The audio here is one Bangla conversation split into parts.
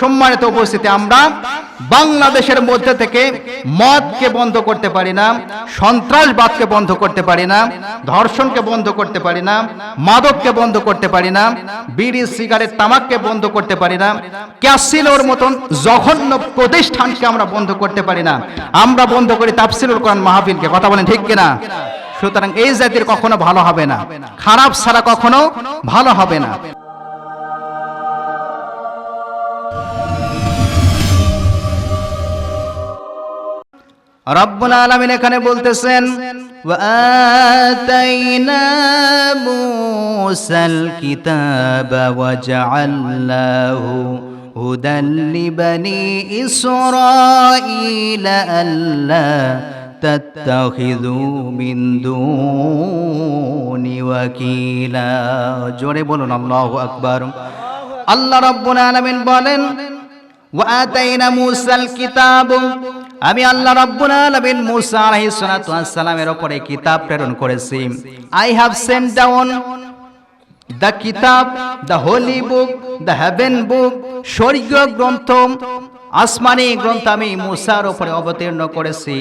সম্মানিত উপস্থিতি, আমরা বাংলাদেশের মধ্যে থেকে মদকে বন্ধ করতে পারি না, সন্ত্রাসবাদকে বন্ধ করতে পারি না, ধর্ষণকে বন্ধ করতে পারি না, মাদককে বন্ধ করতে পারি না, বিড়ি, সিগারেট, তামাককে বন্ধ করতে পারি না, ক্যাসিনোর মতন জঘন্য প্রতিষ্ঠানকে আমরা বন্ধ করতে পারি না। আমরা বন্ধ করি তাফসিলুল কোরআন মাহফিলকে, কথা বলেন ঠিক কিনা? সুতরাং এই জাতির কখনো ভালো হবে না, খারাপ ছাড়া কখনো ভালো হবে না। রব্বুল আলামিন এখানে বলতেছেন وآتينا موسى الكتاب وجعلناه هدى لبني إسرائيل ألا تتخذوا من دون وكيلا জোরে বলুন আল্লাহু আকবার আল্লাহ রাব্বুল আলামিন বলেন ওয়াতাইনা মুসাল কিতাব আমি আল্লাহ রাব্বুল আলামিন মুসা আলাইহিস উপরে কিতাব প্রেরণ করেছি। I have sent down the kitab the holy book the heaven book স্বর্গীয় গ্রন্থ, আসমানি গ্রন্থ আমি মুসার উপরে অবতীর্ণ করেছি।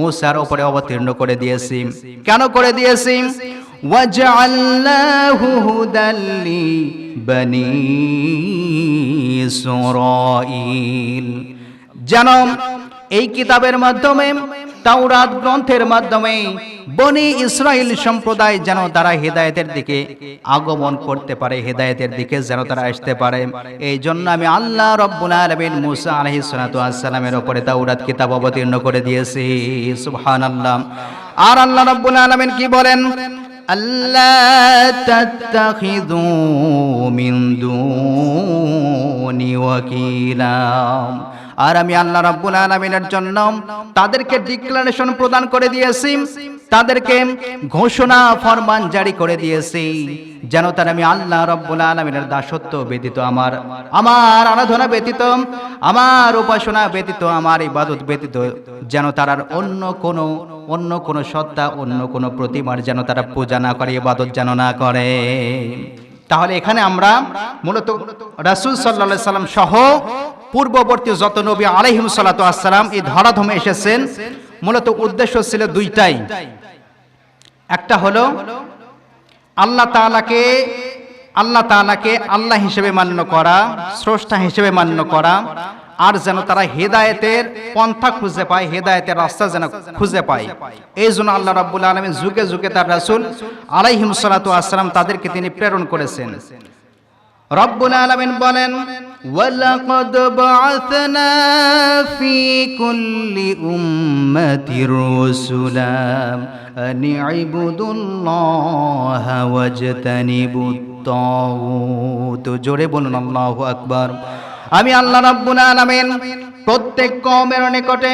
মুসার উপরে অবতীর্ণ করে দিয়েছি। কেন করে দিয়েছি? وجعلناه هدى لبني إسرائيل যেন এই কিতাবের মাধ্যমে তাওরাত গ্রন্থের মাধ্যমে বনি ইসরায়েল সম্প্রদায় যেন তারা হেদায়েতের দিকে আগমন করতে পারে হেদায়েতের দিকে যেন তারা আসতে পারে এই জন্য আমি আল্লাহ রব্বুল আলামিন মুসা আলাইহিস সালাতু ওয়াসসালামের উপরে তাওরাত কিতাব অবতীর্ণ করে দিয়েছি সুবহানাল্লাহ আর আল্লাহ রব্বুল আলামিন কি বলেন আল্লাহ تتخذوا من দুনি وكيلا আর আমি আল্লাহ রাব্বুল আলামিনের জন্য তাদেরকে ডিক্লারেশন প্রদান করে দিয়েছি। তাদেরকে ঘোষণা ফরমান জারি করে দিয়েছি, যেন তার আমি আল্লাহ রব্বুল আলমিনের দাসত্ব ব্যতীত আমার আমার আরাধনা ব্যতীত, আমার উপাসনা ব্যতীত, আমার ইবাদত ব্যতীত, যেন তারার অন্য কোনো অন্য কোনো সত্তা, অন্য কোনো প্রতিমার যেন তারা পূজা না করে, ইবাদত যেন না করে। তাহলে এখানে আমরা মূলত রাসূল সাল্লাল্লাহু সাল্লাম সহ পূর্ববর্তী যত নবী আলাইহিম সাল্লাতু আসসালাম এই ধরাধমে এসেছেন, মূলত উদ্দেশ্য ছিল দুইটাই। একটা হলো আল্লাহ তাআলাকে আল্লাহ তাআলাকে আল্লাহ হিসেবে মান্য করা, স্রষ্টা হিসেবে মান্য করা, আর যেন তারা হেদায়েতের পন্থা খুঁজে পায়, হেদায়েতের রাস্তা যেন খুঁজে পায়। এই জন্য আল্লাহ রাব্বুল আলামিন যুগে যুগে তার রাসূল আলাইহিম সাল্লাতু আসসালাম তাদেরকে তিনি প্রেরণ করেছেন। রব্বুল আলামিন বলেন ওয়ালাকাদ বাআসনা ফি কুল্লি উম্মাতির রাসূলা আন ইবুদুল্লাহা ওয়াজতানিবুত তাগুত জোরে বলুন, আল্লাহু আকবার। আমি আল্লাহ রাব্বুল আলামিন, প্রত্যেক কমের নিকটে,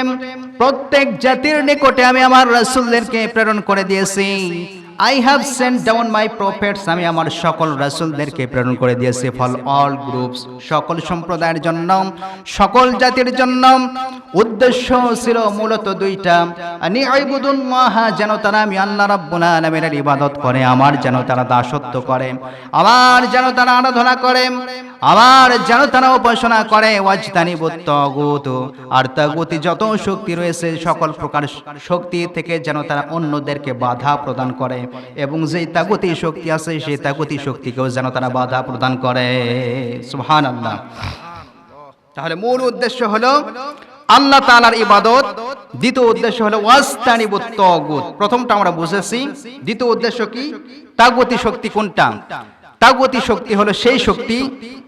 প্রত্যেক জাতির নিকটে আমি আমার রাসূলদেরকে প্রেরণ করে দিয়েছি। I have sent down my prophets আমি আমার সকল রাসূলদেরকে প্রেরণ করে দিয়েছি ফল অল গ্রুপস সকল সম্প্রদায়ের জন্য, সকল জাতির জন্য। উদ্দেশ্য ছিল মূলত দুইটা, আনি আইবুদুল্লাহ যেন তারা আমি আল্লাহ রাব্বুল আলামিনের ইবাদত করে, আমার যেন তারা দাসত্ব করে, আমার যেন তারা আরাধনা করে। আমার যেন তারা উপাসনা করে ওয়াজতানি তাগুত আর তাগুতি যত শক্তি রয়েছে, সকল প্রকার শক্তি থেকে যেন তারা অন্যদেরকে বাধা প্রদান করে। এবং যেই তাগুতি শক্তি আছে, সেই তাগুতি শক্তিকেও যেন তারা বাধা প্রদান করে। সুবহানাল্লাহ। তাহলে মূল উদ্দেশ্য হলো, আল্লাহ তাআলার ইবাদত। দ্বিতীয় উদ্দেশ্য হলো ওয়াস্তানিবুত তাগুত প্রথমটা আমরা বুঝেছি। দ্বিতীয় উদ্দেশ্য কি? তাগুতি শক্তি কোনটা? তাগতি শক্তি হলো সেই শক্তি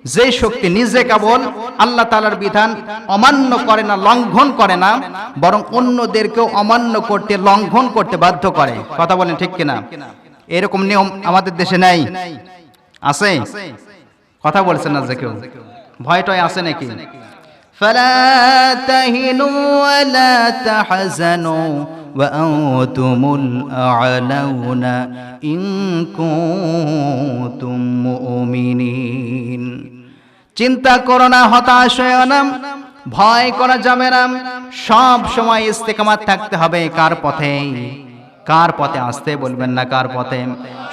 যে শক্তি নিজে কেবল আল্লাহ তালার বিধান অমান্য করে না লঙ্ঘন করে না বরং অন্যদেরকেও অমান্য করতে লঙ্ঘন করতে বাধ্য করে কথা বলেন ঠিক কিনা এরকম নিয়ম আমাদের দেশে নাই আছে কথা বলছেন না যে কেউ ভয়টয় আছে নাকি فلا تهنوا ولا تحزنوا وأنتم الأعلون إن كنتم مؤمنين চিন্তা করো না হতাশ হয়েও না ভয় করা যাবে না সব সময় ইস্তেকামাত থাকতে হবে কার পথে কার পথে আসতে বলবেন না কার পথে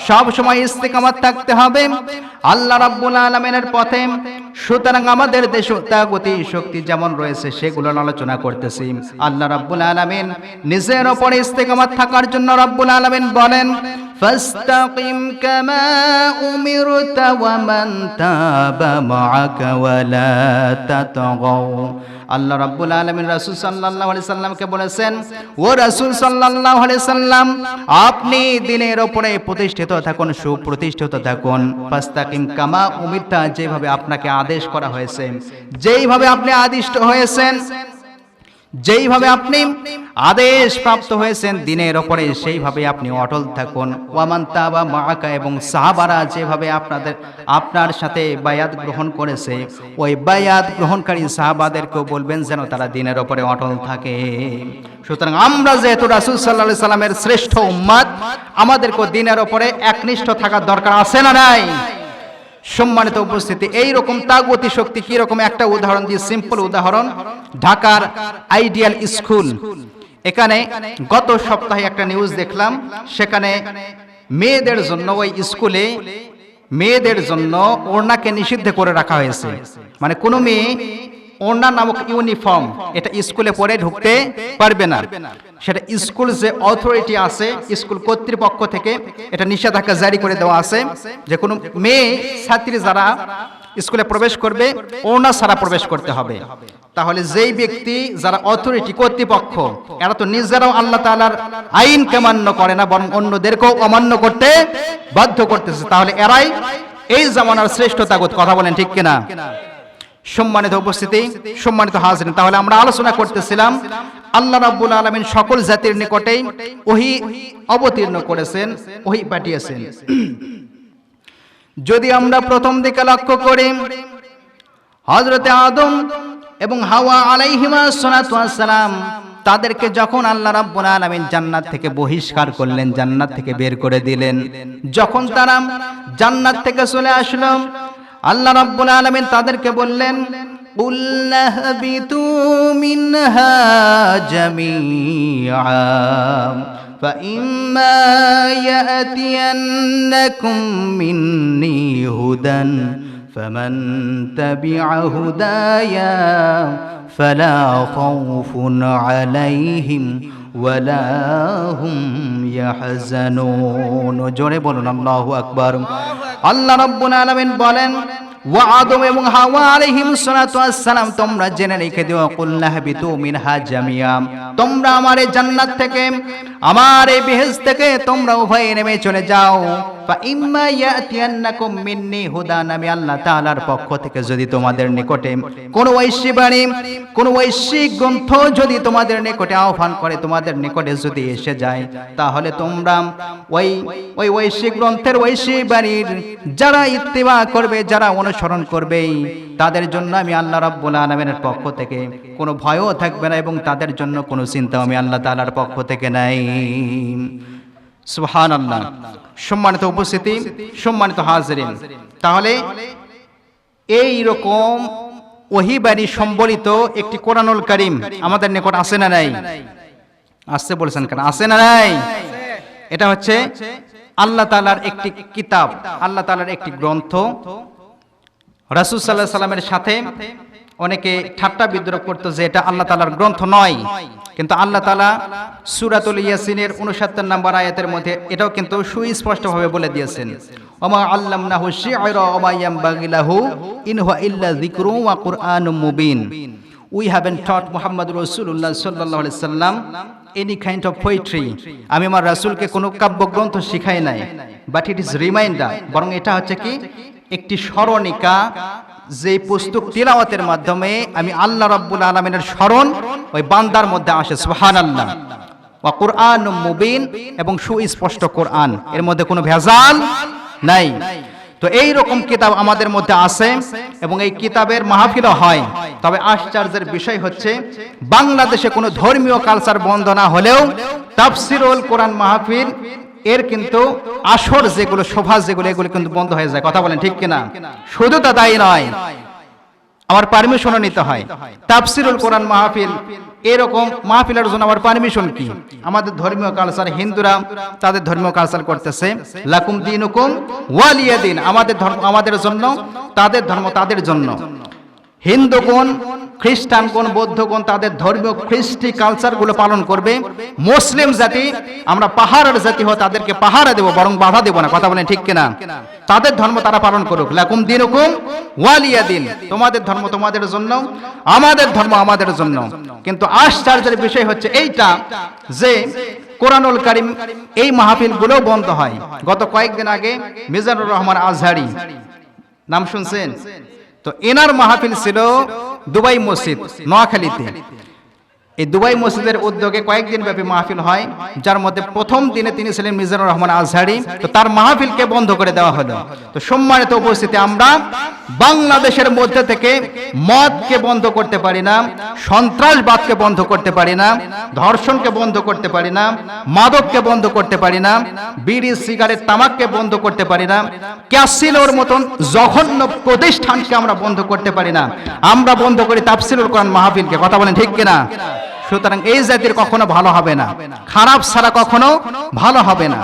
সব সময় ইস্তেকামাত থাকতে হবে আল্লাহ রাব্বুল আলামিনের পথে সুতরাং আমাদের দেশে তাগতি শক্তি যেমন রয়েছে, সেগুলোর আলোচনা করতেছি। আল্লাহ রাব্বুল আলামিন নিজের ওপরে ইস্তেকামাত থাকার জন্য রাব্বুল আলামিন বলেন কামা উমিরতা ওয়া মান তাবা মাআকা ওয়ালা তাতগাও আল্লাহ রাব্বুল আলামিন রাসূল সাল্লাল্লাহু আলাইহি সাল্লামকে বলেছেন, ও রাসূল সাল্লাল্লাহু আলাইহি সাল্লাম, আপনি দিনের উপরে প্রতিষ্ঠিত থাকুন, সুপ্রতিষ্ঠিত থাকুন। ফাস্তাকিম কামা উমিরতা, যেভাবে আপনাকে আদেশ করা হয়েছে। যেইভাবে আপনি আদিষ্ট হয়েছেন, যেইভাবে আপনি আদেশ প্রাপ্ত হয়েছেন দিনের ওপরে, সেইভাবে আপনি অটল থাকুন। ওয়ামান্তা বা মাকা এবং সাহাবারা যেভাবে আপনাদের, আপনার সাথে বায়াত গ্রহণ করেছে, ওই বায়াত গ্রহণকারী সাহাবাদেরকেও বলবেন যেন তারা দিনের ওপরে অটল থাকে। সুতরাং আমরা যেহেতু রাসুল সাল্লাহ সাল্লামের শ্রেষ্ঠ উম্মাদ, আমাদেরকেও দিনের ওপরে একনিষ্ঠ থাকার দরকার আছে না নাই? সম্মানিত উপস্থিতি এই রকম তাগতি শক্তি কি রকম একটা উদাহরণ দিয়ে সিম্পল উদাহরণ, ঢাকার আইডিয়াল স্কুল এখানে গত সপ্তাহে একটা নিউজ দেখলাম, সেখানে মেয়েদের জন্য ওই স্কুলে মেয়েদের জন্য ওড়নাকে নিষিদ্ধ করে রাখা হয়েছে। মানে কোনো মেয়ে ওড়না নামক ইউনিফর্ম। এটা স্কুলে পরে ঢুকতে পারবে না। সেটা স্কুল যে অথরিটি আছে, স্কুল কর্তৃপক্ষ থেকে এটা নিষেধাজ্ঞা জারি করে দেওয়া আছে যে কোনো মেয়ে, ছাত্রী যারা স্কুলে প্রবেশ করবে, ওড়না ছাড়া প্রবেশ করতে হবে। তাহলে যেই ব্যক্তি যারা অথরিটি কর্তৃপক্ষ, এরা তো নিজেরাও আল্লাহ তালার আইনকে মান্য করে না, বরং অন্যদেরকেও অমান্য করতে বাধ্য করতেছে। তাহলে এরাই এই জামানার শ্রেষ্ঠ তাগত কথা বলেন ঠিক কিনা? সম্মানিত উপস্থিতি, সম্মানিত হাজির তাহলে আমরা আলোচনা করতেছিলাম, আল্লাহ রাব্বুল আলামিন সকল জাতির নিকটেই ওহি অবতীর্ণ করেছেন, ওহি পাঠিয়েছেন। যদি আমরা প্রথম দিকে লক্ষ্য করি হজরতে আদম এবং হাওয়া আলাইহিমা সালাম তাদেরকে যখন আল্লাহ রাব্বুল আলামিন জান্নাত থেকে বহিষ্কার করলেন, জান্নাত থেকে বের করে দিলেন, যখন তারা জান্নাত থেকে চলে আসলো আল্লাহ রাব্বুল আলামিন তাদেরকে বললেন قُلْنَا اهْبِطُوا مِنْهَا جَمِيعًا فإما يأتينكم مني هدى فمن تبع هدايا فلا خوف عليهم ولا هم يحزنون জোরে বলুন আল্লাহু আকবার আল্লাহ রাব্বুল আলামিন বলেন তোমরা জেনে কুল্লাহ মিনহা জামিয়াম তোমরা আমার জান্নাত থেকে এই থেকে তোমরা উভয়ে নেমে চলে যাও। আমি আল্লাহ তাআলার পক্ষ থেকে যদি তোমাদের নিকটে কোন ঐশী বাণী, কোন ঐশিক গ্রন্থ যদি তোমাদের নিকটে আহ্বান করে, তোমাদের নিকটে যদি এসে যায়, তাহলে তোমরা ওই ওই ঐশিক গ্রন্থের ঐশী বাণীর যারা ইত্তেবা করবে, যারা অনুসরণ করবে, তাদের জন্য আমি আল্লাহ রাব্বুল আলামিনের পক্ষ থেকে কোনো ভয়ও থাকবে না এবং তাদের জন্য কোনো চিন্তা আমি আল্লাহ তাআলার পক্ষ থেকে নাই। আল্লাহ সম্মানিত উপস্থিতি, সম্মানিত হাজরিন। তাহলে এই রকম ওহিবাণী সম্বলিত একটি কোরআনুল করিম আমাদের নিকট আছে না নাই? আসতে বলেছেন কেন? আছে না নাই? এটা হচ্ছে আল্লাহ তালার একটি কিতাব, আল্লাহ তালার একটি গ্রন্থ। রাসুল সাল্লাহ সাল্লামের সাথে অনেকে ঠাট্টা বিদ্রোহ করতো যে এটা আল্লাহ তালার গ্রন্থ নয়। কিন্তু আল্লাহ তালা সুরাতুল ইয়াসিনের উনসত্তর নম্বর আয়াতের মধ্যে এটাও কিন্তু সুস্পষ্টভাবে বলে দিয়েছেন। মুবিন। উই হ্যাভেন রসুল্লাহ সাল্লাহ সাল্লাম এনি কাইন্ড অফ আমি আমার রাসুলকে কোনো কাব্যগ্রন্থ শিখাই নাই। But it is reminder. বরং এটা হচ্ছে কি? একটি স্মরণিকা যে পুস্তক তিলাওয়াতের মাধ্যমে আমি আল্লাহ রাব্বুল আলমিনের স্মরণ ওই বান্দার মধ্যে আসে সুহান আল্লাহ ওয়া কোরআন মুবিন এবং সুস্পষ্ট কোরআন। এর মধ্যে কোনো ভেজাল নাই। তো এই রকম কিতাব আমাদের মধ্যে আছে এবং এই কিতাবের মাহফিলও হয়। তবে আশ্চর্যের বিষয় হচ্ছে, বাংলাদেশে কোনো ধর্মীয় কালচার বন্ধ না হলেও তাফসিরুল কোরআন মাহফিল এর কিন্তু আসর যেগুলো, শোভা যেগুলো, এগুলো কিন্তু বন্ধ হয়ে যায়। কথা বলেন ঠিক কিনা? শুধু তা দায়ী নয়, আমার পারমিশনও নিতে হয়। তাফসিরুল কোরআন মাহফিল, এরকম মাহফিলের জন্য আমার পারমিশন কি? আমাদের ধর্মীয় কালচার হিন্দুরা তাদের ধর্মীয় কালচার করতেছে। লাকুম দিন হুকুম ওয়ালিয়া দিন আমাদের ধর্ম, আমাদের জন্য, তাদের ধর্ম তাদের জন্য। হিন্দু খ্রিস্টান কোন বৌদ্ধ কোন তাদের ধর্মীয় খ্রিস্টি কালচারগুলো পালন করবে। মুসলিম জাতি, আমরা পাহাড়ের জাতি হয় তাদেরকে পাহারা দেবো, বরং বাধা দেবো না। কথা বলেন ঠিক কিনা? তাদের ধর্ম তারা পালন করুক। লাকুম দিন হুকুম ওয়ালিয়া দিন তোমাদের ধর্ম তোমাদের জন্য, আমাদের ধর্ম আমাদের জন্য। কিন্তু আশ্চর্যের বিষয় হচ্ছে এইটা যে কোরআনুল কারিম এই মাহফিলগুলো বন্ধ হয়। গত কয়েকদিন আগে মিজানুর রহমান আজহারি, নাম শুনছেন? তো এনার মাহফিল ছিল দুবাই মসজিদ নোয়াখালীতে। এই দুবাই মসজিদের উদ্যোগে কয়েকদিন ব্যাপী মাহফিল হয়, যার মধ্যে প্রথম দিনে তিনি ছিলেন মিজানুর রহমান আজহারি। তো তার মাহফিলকে বন্ধ করে দেওয়া হলো। তো সম্মানিত উপস্থিতি, আমরা বাংলাদেশের মধ্যে থেকে মদকে বন্ধ করতে পারি না, সন্ত্রাসবাদকে বন্ধ করতে পারি না, ধর্ষণকে বন্ধ করতে পারি না, মাদককে বন্ধ করতে পারি না, বিড়ি, সিগারেট, তামাককে বন্ধ করতে পারি না, ক্যাসিনোর মতন জঘন্য প্রতিষ্ঠানকে আমরা বন্ধ করতে পারি না। আমরা বন্ধ করি তাফসিলুল কোরআন মাহফিলকে, কথা বলেন ঠিক কিনা? সুতরাং এই জাতির কখনো ভালো হবে না। খারাপ ছাড়া কখনো ভালো হবে না।